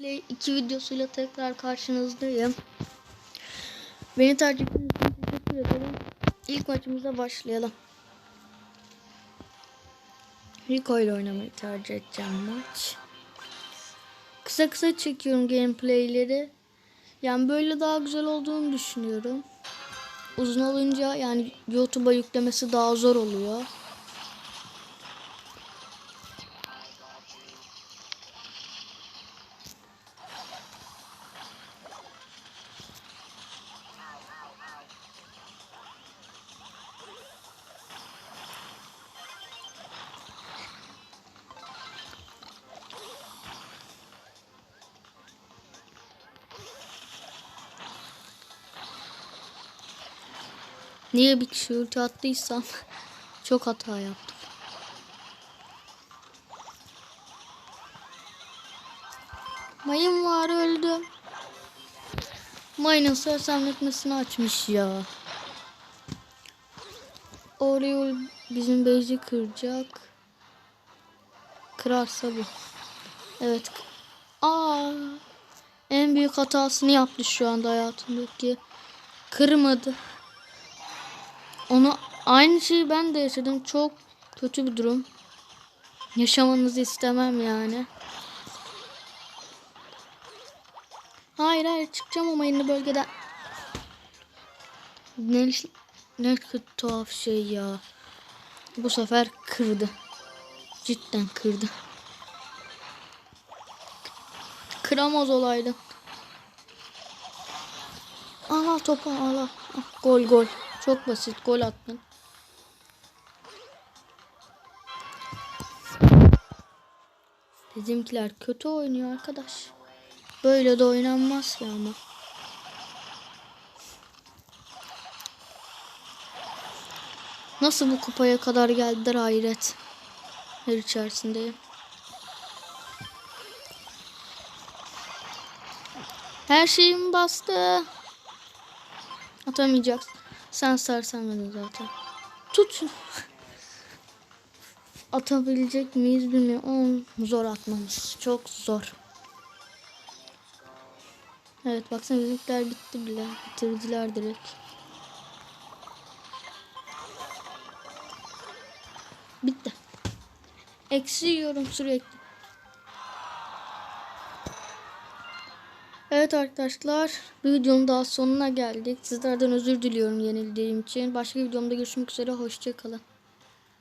Play 2 videosuyla tekrar karşınızdayım. Beni tercih ettiğiniz için teşekkür ederim. İlk maçımıza başlayalım. Rico ile oynamayı tercih edeceğim maç. Kısa kısa çekiyorum gameplayleri. Yani böyle daha güzel olduğunu düşünüyorum. Uzun olunca yani YouTube'a yüklemesi daha zor oluyor. Niye bir kişi ulti attıysam çok hata yaptım. Mayın var öldüm. Mayının sersemletmesini açmış ya. Oreo bizim base'i kıracak. Kırarsa bu. Evet. Aa, en büyük hatasını yaptı şu anda hayatındaki. Kırmadı. Onu aynı şeyi ben de yaşadım. Çok kötü bir durum. Yaşamanızı istemem yani. Hayır hayır çıkacağım ama yeni bölgeden. Ne, ne tuhaf şey ya. Bu sefer kırdı. Cidden kırdı. Kıramaz olaydı. Aha topu ala. Ah, gol gol. Çok basit gol attın. Bizimkiler kötü oynuyor arkadaş. Böyle de oynanmaz ki ama. Nasıl bu kupaya kadar geldiler hayret. Her içerisindeyim. Her şeyim bastı. Atamayacaksın. Sen sarsamadın zaten. Tut. Atabilecek miyiz bilmiyorum. Zor atmamız. Çok zor. Evet baksana bizimkiler bitti bile. Bitirdiler direkt. Bitti. Eksi yiyorum sürekli. Evet arkadaşlar bir videonun daha sonuna geldik. Sizlerden özür diliyorum yenildiğim için. Başka videomda görüşmek üzere. Hoşçakalın.